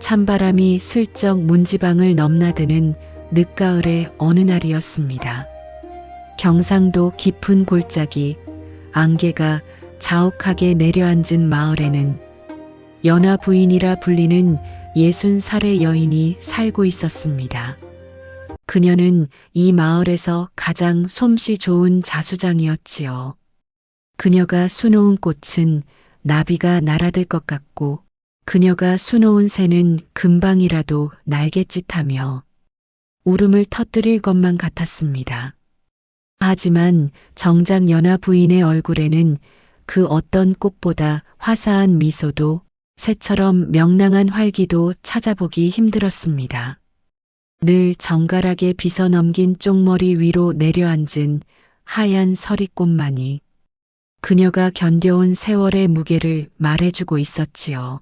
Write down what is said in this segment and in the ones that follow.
찬바람이 슬쩍 문지방을 넘나드는 늦가을의 어느 날이었습니다. 경상도 깊은 골짜기 안개가 자욱하게 내려앉은 마을에는 연하 부인이라 불리는 예순 살의 여인이 살고 있었습니다. 그녀는 이 마을에서 가장 솜씨 좋은 자수장이었지요. 그녀가 수놓은 꽃은 나비가 날아들 것 같고 그녀가 수놓은 새는 금방이라도 날갯짓하며 울음을 터뜨릴 것만 같았습니다. 하지만 정작 연하 부인의 얼굴에는 그 어떤 꽃보다 화사한 미소도 새처럼 명랑한 활기도 찾아보기 힘들었습니다. 늘 정갈하게 빗어 넘긴 쪽머리 위로 내려앉은 하얀 서리꽃만이 그녀가 견뎌온 세월의 무게를 말해주고 있었지요.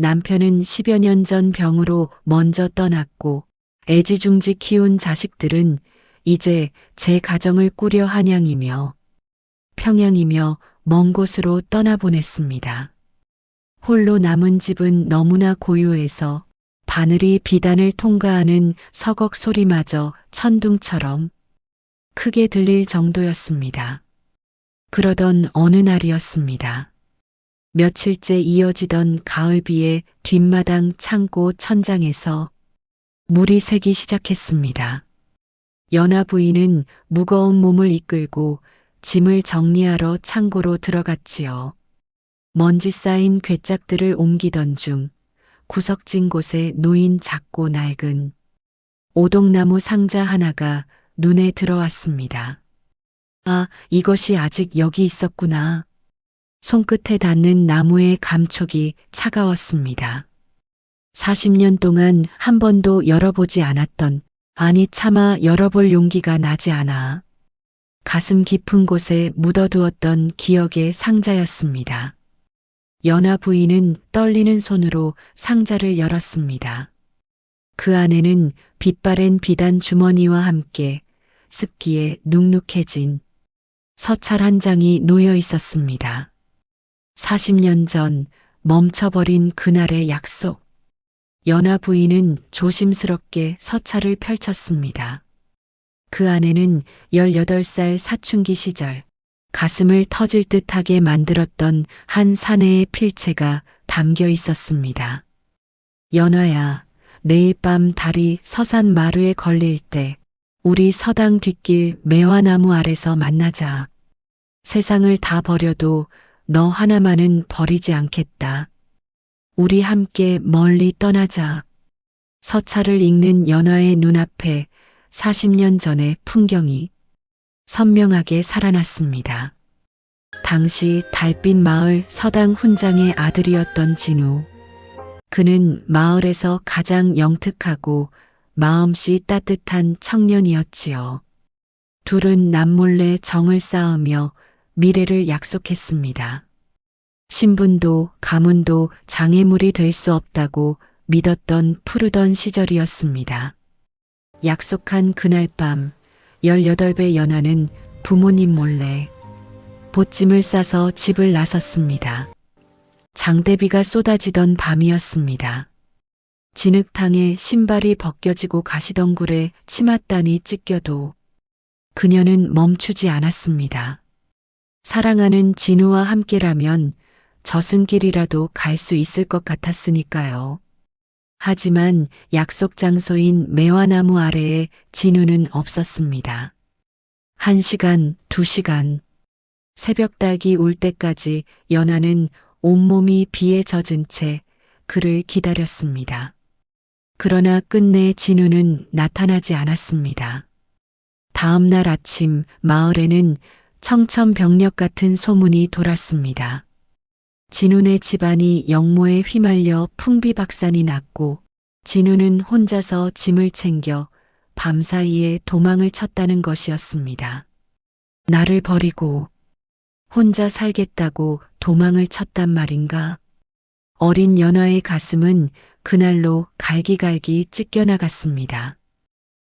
남편은 10여 년 전 병으로 먼저 떠났고 애지중지 키운 자식들은 이제 제 가정을 꾸려 한양이며 평양이며 먼 곳으로 떠나보냈습니다. 홀로 남은 집은 너무나 고요해서 바늘이 비단을 통과하는 서걱 소리마저 천둥처럼 크게 들릴 정도였습니다. 그러던 어느 날이었습니다. 며칠째 이어지던 가을비에 뒷마당 창고 천장에서 물이 새기 시작했습니다. 연하 부인은 무거운 몸을 이끌고 짐을 정리하러 창고로 들어갔지요. 먼지 쌓인 괴짝들을 옮기던 중 구석진 곳에 놓인 작고 낡은 오동나무 상자 하나가 눈에 들어왔습니다. 아, 이것이 아직 여기 있었구나. 손끝에 닿는 나무의 감촉이 차가웠습니다. 40년 동안 한 번도 열어보지 않았던, 아니 차마 열어볼 용기가 나지 않아. 가슴 깊은 곳에 묻어두었던 기억의 상자였습니다. 연하 부인은 떨리는 손으로 상자를 열었습니다. 그 안에는 빛바랜 비단 주머니와 함께 습기에 눅눅해진 서찰 한 장이 놓여 있었습니다. 40년 전 멈춰버린 그날의 약속. 연하 부인은 조심스럽게 서찰을 펼쳤습니다. 그 안에는 18살 사춘기 시절 가슴을 터질 듯하게 만들었던 한 사내의 필체가 담겨 있었습니다. 연화야, 내일 밤 달이 서산 마루에 걸릴 때 우리 서당 뒷길 매화나무 아래서 만나자. 세상을 다 버려도 너 하나만은 버리지 않겠다. 우리 함께 멀리 떠나자. 서찰을 읽는 연화의 눈앞에 40년 전의 풍경이 선명하게 살아났습니다. 당시 달빛 마을 서당 훈장의 아들이었던 진우. 그는 마을에서 가장 영특하고 마음씨 따뜻한 청년이었지요. 둘은 남몰래 정을 쌓으며 미래를 약속했습니다. 신분도 가문도 장애물이 될 수 없다고 믿었던 푸르던 시절이었습니다. 약속한 그날 밤 18배 연하는 부모님 몰래 보찜을 싸서 집을 나섰습니다. 장대비가 쏟아지던 밤이었습니다. 진흙탕에 신발이 벗겨지고 가시덩굴에 치맛단이 찢겨도 그녀는 멈추지 않았습니다. 사랑하는 진우와 함께라면 저승길이라도 갈 수 있을 것 같았으니까요. 하지만 약속 장소인 매화나무 아래에 진우는 없었습니다. 한 시간, 두 시간, 새벽닭이 울 때까지 연하는 온몸이 비에 젖은 채 그를 기다렸습니다. 그러나 끝내 진우는 나타나지 않았습니다. 다음 날 아침 마을에는 청천벽력 같은 소문이 돌았습니다. 진훈의 집안이 영모에 휘말려 풍비박산이 났고 진훈은 혼자서 짐을 챙겨 밤사이에 도망을 쳤다는 것이었습니다. 나를 버리고 혼자 살겠다고 도망을 쳤단 말인가? 어린 연화의 가슴은 그날로 갈기갈기 찢겨나갔습니다.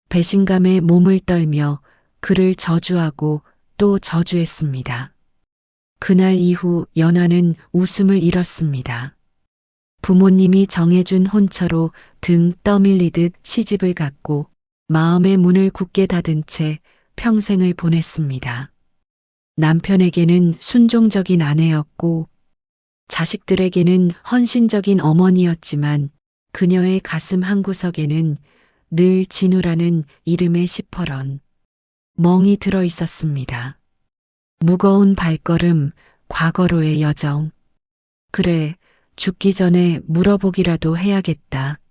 배신감에 몸을 떨며 그를 저주하고 또 저주했습니다. 그날 이후 연하는 웃음을 잃었습니다. 부모님이 정해준 혼처로 등 떠밀리듯 시집을 갔고 마음의 문을 굳게 닫은 채 평생을 보냈습니다. 남편에게는 순종적인 아내였고 자식들에게는 헌신적인 어머니였지만 그녀의 가슴 한구석에는 늘 진우라는 이름의 시퍼런 멍이 들어 있었습니다. 무거운 발걸음, 과거로의 여정. 그래, 죽기 전에 물어보기라도 해야겠다.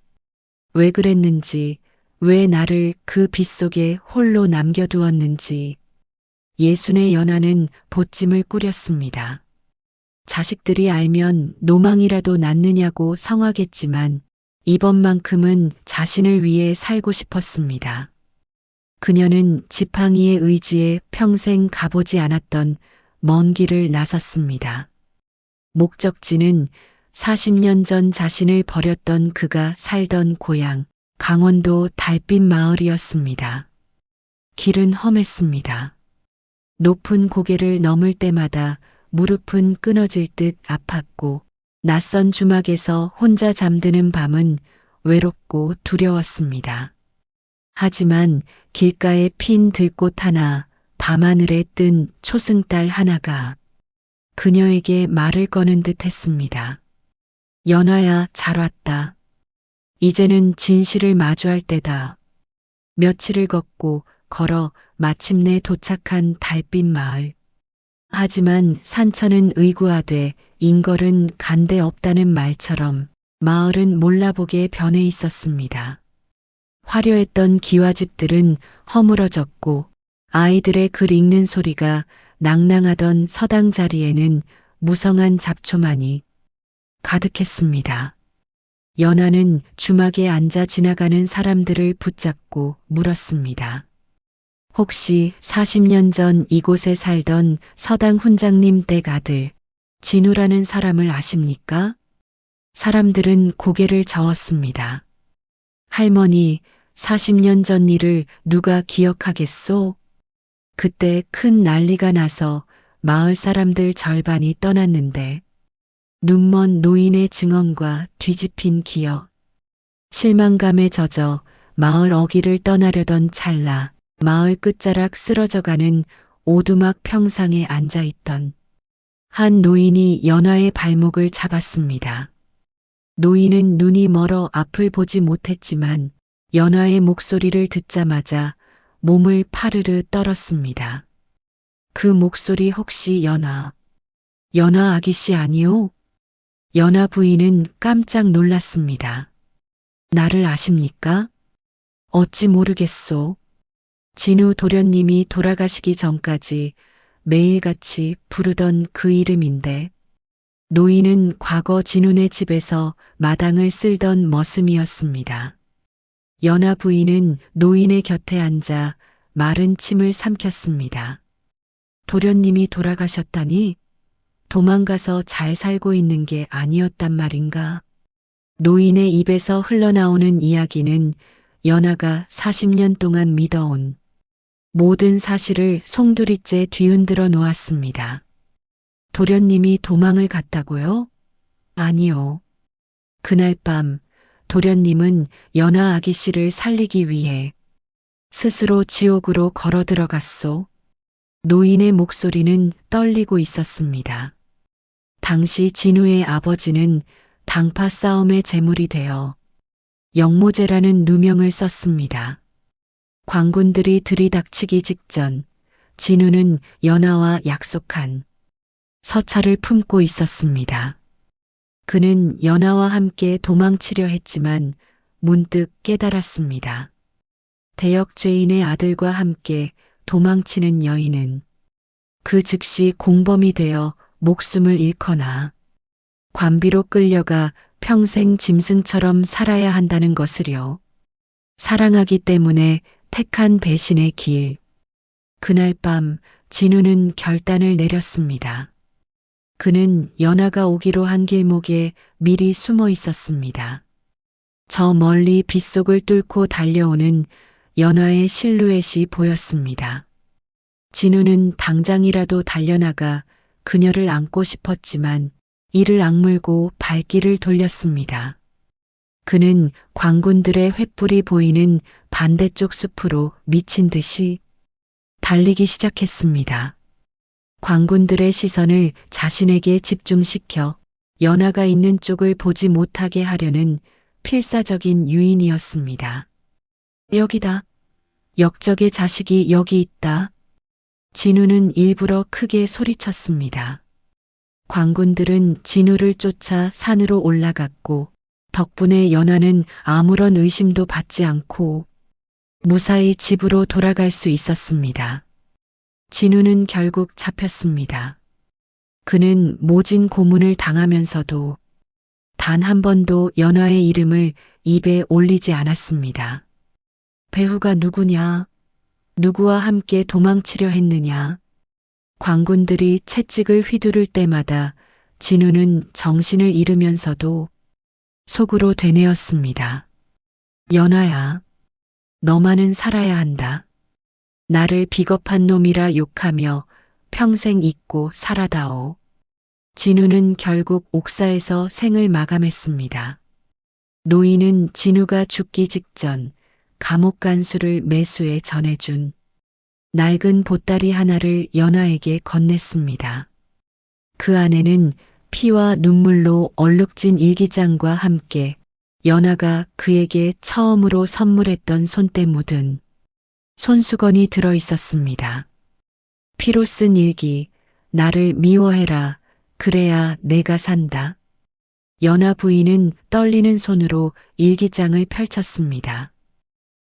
왜 그랬는지, 왜 나를 그 빗속에 홀로 남겨두었는지. 예순의 연하는 보찜을 꾸렸습니다. 자식들이 알면 노망이라도 낳느냐고 성하겠지만 이번만큼은 자신을 위해 살고 싶었습니다. 그녀는 지팡이의 의지에 평생 가보지 않았던 먼 길을 나섰습니다. 목적지는 40년 전 자신을 버렸던 그가 살던 고향 강원도 달빛 마을이었습니다. 길은 험했습니다. 높은 고개를 넘을 때마다 무릎은 끊어질 듯 아팠고 낯선 주막에서 혼자 잠드는 밤은 외롭고 두려웠습니다. 하지만 길가에 핀 들꽃 하나, 밤하늘에 뜬 초승달 하나가 그녀에게 말을 거는 듯 했습니다. 연화야, 잘 왔다. 이제는 진실을 마주할 때다. 며칠을 걷고 걸어 마침내 도착한 달빛 마을. 하지만 산천은 의구하되 인걸은 간대 없다는 말처럼 마을은 몰라보게 변해 있었습니다. 화려했던 기와집들은 허물어졌고 아이들의 글 읽는 소리가 낭낭하던 서당 자리에는 무성한 잡초만이 가득했습니다. 연하는 주막에 앉아 지나가는 사람들을 붙잡고 물었습니다. 혹시 40년 전 이곳에 살던 서당 훈장님 댁 아들 진우라는 사람을 아십니까? 사람들은 고개를 저었습니다. 할머니, 40년 전 일을 누가 기억하겠소? 그때 큰 난리가 나서 마을 사람들 절반이 떠났는데 눈먼 노인의 증언과 뒤집힌 기억, 실망감에 젖어 마을 어귀를 떠나려던 찰나 마을 끝자락 쓰러져가는 오두막 평상에 앉아있던 한 노인이 연화의 발목을 잡았습니다. 노인은 눈이 멀어 앞을 보지 못했지만 연화의 목소리를 듣자마자 몸을 파르르 떨었습니다. 그 목소리 혹시 연화, 연화 아기씨 아니오? 연화 부인은 깜짝 놀랐습니다. 나를 아십니까? 어찌 모르겠소. 진우 도련님이 돌아가시기 전까지 매일같이 부르던 그 이름인데 노인은 과거 진훈의 집에서 마당을 쓸던 머슴이었습니다. 연하 부인은 노인의 곁에 앉아 마른 침을 삼켰습니다. 도련님이 돌아가셨다니 도망가서 잘 살고 있는 게 아니었단 말인가? 노인의 입에서 흘러나오는 이야기는 연하가 40년 동안 믿어온 모든 사실을 송두리째 뒤흔들어 놓았습니다. 도련님이 도망을 갔다고요? 아니요. 그날 밤 도련님은 연하 아기 씨를 살리기 위해 스스로 지옥으로 걸어 들어갔소. 노인의 목소리는 떨리고 있었습니다. 당시 진우의 아버지는 당파 싸움의 제물이 되어 영모제라는 누명을 썼습니다. 광군들이 들이닥치기 직전 진우는 연하와 약속한 서찰을 품고 있었습니다. 그는 연하와 함께 도망치려 했지만 문득 깨달았습니다. 대역죄인의 아들과 함께 도망치는 여인은 그 즉시 공범이 되어 목숨을 잃거나 관비로 끌려가 평생 짐승처럼 살아야 한다는 것을요. 사랑하기 때문에 택한 배신의 길. 그날 밤 진우는 결단을 내렸습니다. 그는 연하가 오기로 한 길목에 미리 숨어 있었습니다. 저 멀리 빗속을 뚫고 달려오는 연하의 실루엣이 보였습니다. 진우는 당장이라도 달려나가 그녀를 안고 싶었지만 이를 악물고 발길을 돌렸습니다. 그는 광군들의 횃불이 보이는 반대쪽 숲으로 미친 듯이 달리기 시작했습니다. 광군들의 시선을 자신에게 집중시켜 연하가 있는 쪽을 보지 못하게 하려는 필사적인 유인이었습니다. 여기다. 역적의 자식이 여기 있다. 진우는 일부러 크게 소리쳤습니다. 광군들은 진우를 쫓아 산으로 올라갔고 덕분에 연하는 아무런 의심도 받지 않고 무사히 집으로 돌아갈 수 있었습니다. 진우는 결국 잡혔습니다. 그는 모진 고문을 당하면서도 단 한 번도 연하의 이름을 입에 올리지 않았습니다. 배후가 누구냐? 누구와 함께 도망치려 했느냐? 광군들이 채찍을 휘두를 때마다 진우는 정신을 잃으면서도 속으로 되뇌었습니다. 연하야, 너만은 살아야 한다. 나를 비겁한 놈이라 욕하며 평생 잊고 살아다오. 진우는 결국 옥사에서 생을 마감했습니다. 노인은 진우가 죽기 직전 감옥 간수를 매수해 전해준 낡은 보따리 하나를 연하에게 건넸습니다. 그 안에는 피와 눈물로 얼룩진 일기장과 함께 연하가 그에게 처음으로 선물했던 손때 묻은 손수건이 들어 있었습니다. 피로 쓴 일기, 나를 미워해라. 그래야 내가 산다. 연하 부인은 떨리는 손으로 일기장을 펼쳤습니다.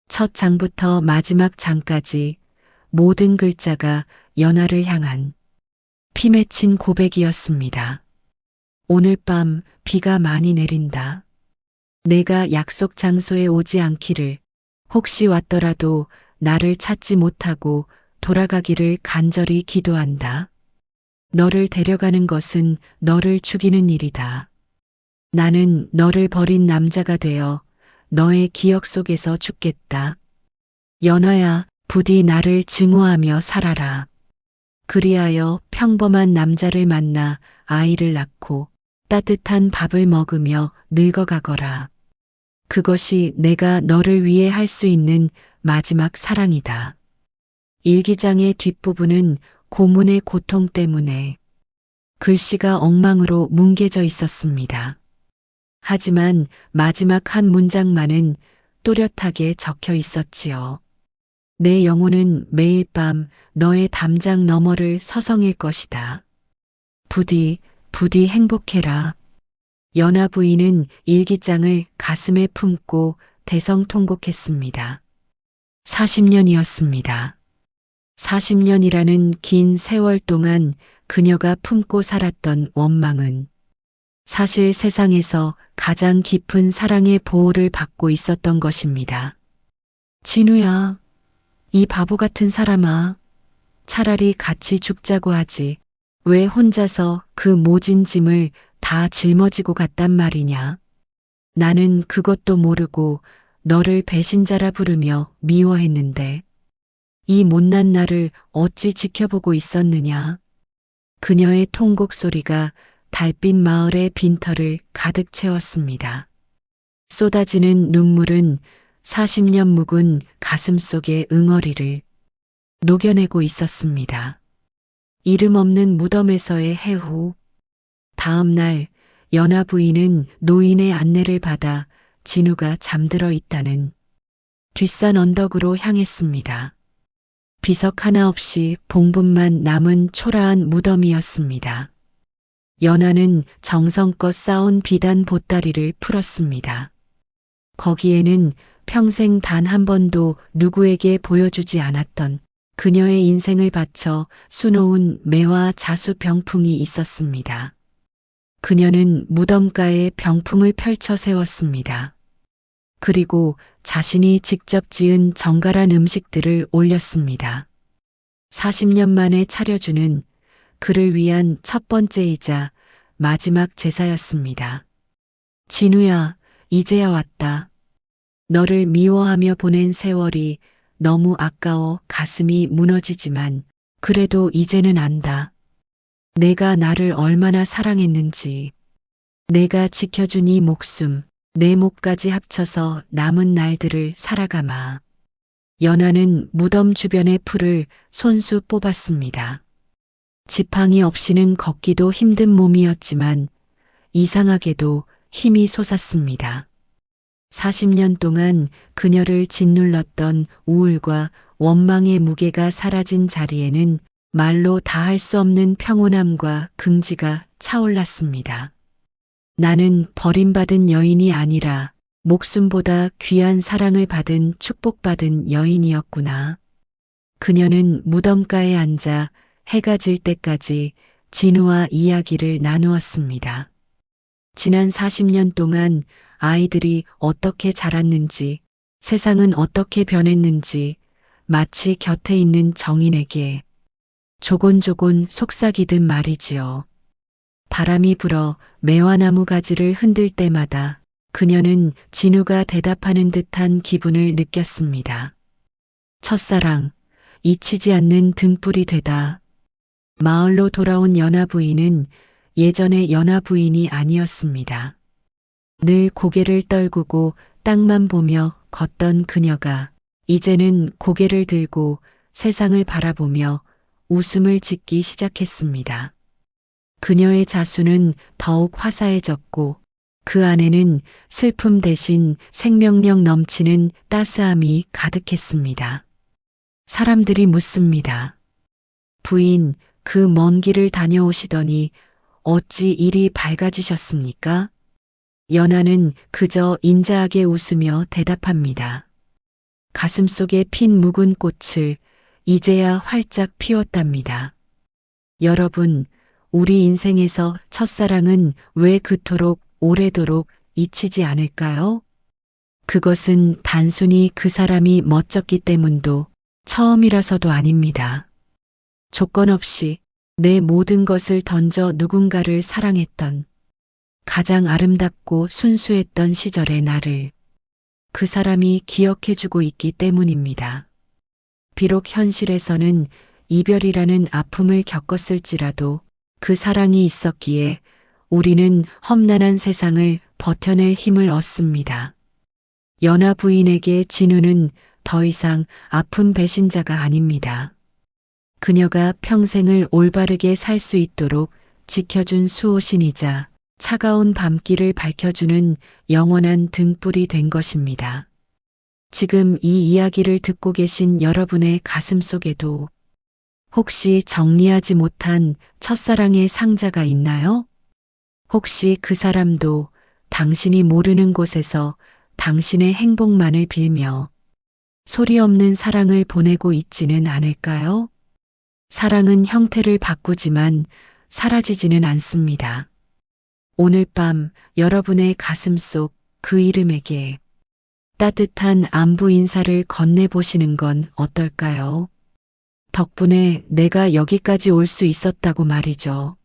첫 장부터 마지막 장까지 모든 글자가 연하를 향한 피 맺힌 고백이었습니다. 오늘 밤 비가 많이 내린다. 내가 약속 장소에 오지 않기를 혹시 왔더라도 나를 찾지 못하고 돌아가기를 간절히 기도한다. 너를 데려가는 것은 너를 죽이는 일이다. 나는 너를 버린 남자가 되어 너의 기억 속에서 죽겠다. 연화야, 부디 나를 증오하며 살아라. 그리하여 평범한 남자를 만나 아이를 낳고 따뜻한 밥을 먹으며 늙어가거라. 그것이 내가 너를 위해 할 수 있는 마지막 사랑이다. 일기장의 뒷부분은 고문의 고통 때문에 글씨가 엉망으로 뭉개져 있었습니다. 하지만 마지막 한 문장만은 또렷하게 적혀 있었지요. 내 영혼은 매일 밤 너의 담장 너머를 서성일 것이다. 부디, 부디 행복해라. 연하 부인은 일기장을 가슴에 품고 대성통곡했습니다. 40년이었습니다. 40년이라는 긴 세월 동안 그녀가 품고 살았던 원망은 사실 세상에서 가장 깊은 사랑의 보호를 받고 있었던 것입니다. 진우야, 이 바보 같은 사람아, 차라리 같이 죽자고 하지. 왜 혼자서 그 모진 짐을 다 짊어지고 갔단 말이냐. 나는 그것도 모르고 너를 배신자라 부르며 미워했는데 이 못난 나를 어찌 지켜보고 있었느냐. 그녀의 통곡 소리가 달빛 마을의 빈터를 가득 채웠습니다. 쏟아지는 눈물은 40년 묵은 가슴 속의 응어리를 녹여내고 있었습니다. 이름 없는 무덤에서의 해후. 다음 날 연하 부인은 노인의 안내를 받아 진우가 잠들어 있다는 뒷산 언덕으로 향했습니다. 비석 하나 없이 봉분만 남은 초라한 무덤이었습니다. 연하는 정성껏 쌓은 비단 보따리를 풀었습니다. 거기에는 평생 단 한 번도 누구에게 보여주지 않았던 그녀의 인생을 바쳐 수놓은 매와 자수 병풍이 있었습니다. 그녀는 무덤가에 병풍을 펼쳐 세웠습니다. 그리고 자신이 직접 지은 정갈한 음식들을 올렸습니다. 40년 만에 차려주는 그를 위한 첫 번째이자 마지막 제사였습니다. 진우야, 이제야 왔다. 너를 미워하며 보낸 세월이 너무 아까워 가슴이 무너지지만 그래도 이제는 안다. 내가 나를 얼마나 사랑했는지. 내가 지켜준 이 목숨, 내 목까지 합쳐서 남은 날들을 살아가마. 연하는 무덤 주변의 풀을 손수 뽑았습니다. 지팡이 없이는 걷기도 힘든 몸이었지만 이상하게도 힘이 솟았습니다. 40년 동안 그녀를 짓눌렀던 우울과 원망의 무게가 사라진 자리에는 말로 다 할 수 없는 평온함과 긍지가 차올랐습니다. 나는 버림받은 여인이 아니라 목숨보다 귀한 사랑을 받은 축복받은 여인이었구나. 그녀는 무덤가에 앉아 해가 질 때까지 진우와 이야기를 나누었습니다. 지난 40년 동안 아이들이 어떻게 자랐는지, 세상은 어떻게 변했는지 마치 곁에 있는 정인에게 조곤조곤 속삭이듯 말이지요. 바람이 불어 매화나무 가지를 흔들 때마다 그녀는 진우가 대답하는 듯한 기분을 느꼈습니다. 첫사랑, 잊히지 않는 등불이 되다. 마을로 돌아온 연하 부인은 예전의 연하 부인이 아니었습니다. 늘 고개를 떨구고 땅만 보며 걷던 그녀가 이제는 고개를 들고 세상을 바라보며 웃음을 짓기 시작했습니다. 그녀의 자수는 더욱 화사해졌고 그 안에는 슬픔 대신 생명력 넘치는 따스함이 가득했습니다. 사람들이 묻습니다. 부인, 그 먼 길을 다녀오시더니 어찌 이리 밝아지셨습니까? 연하는 그저 인자하게 웃으며 대답합니다. 가슴 속에 핀 묵은 꽃을 이제야 활짝 피웠답니다. 여러분, 우리 인생에서 첫사랑은 왜 그토록 오래도록 잊히지 않을까요? 그것은 단순히 그 사람이 멋졌기 때문도 처음이라서도 아닙니다. 조건 없이 내 모든 것을 던져 누군가를 사랑했던 가장 아름답고 순수했던 시절의 나를 그 사람이 기억해주고 있기 때문입니다. 비록 현실에서는 이별이라는 아픔을 겪었을지라도 그 사랑이 있었기에 우리는 험난한 세상을 버텨낼 힘을 얻습니다. 연하 부인에게 진우는 더 이상 아픈 배신자가 아닙니다. 그녀가 평생을 올바르게 살 수 있도록 지켜준 수호신이자 차가운 밤길을 밝혀주는 영원한 등불이 된 것입니다. 지금 이 이야기를 듣고 계신 여러분의 가슴 속에도 혹시 정리하지 못한 첫사랑의 상자가 있나요? 혹시 그 사람도 당신이 모르는 곳에서 당신의 행복만을 빌며 소리 없는 사랑을 보내고 있지는 않을까요? 사랑은 형태를 바꾸지만 사라지지는 않습니다. 오늘 밤 여러분의 가슴 속 그 이름에게 따뜻한 안부 인사를 건네보시는 건 어떨까요? 덕분에 내가 여기까지 올 수 있었다고 말이죠.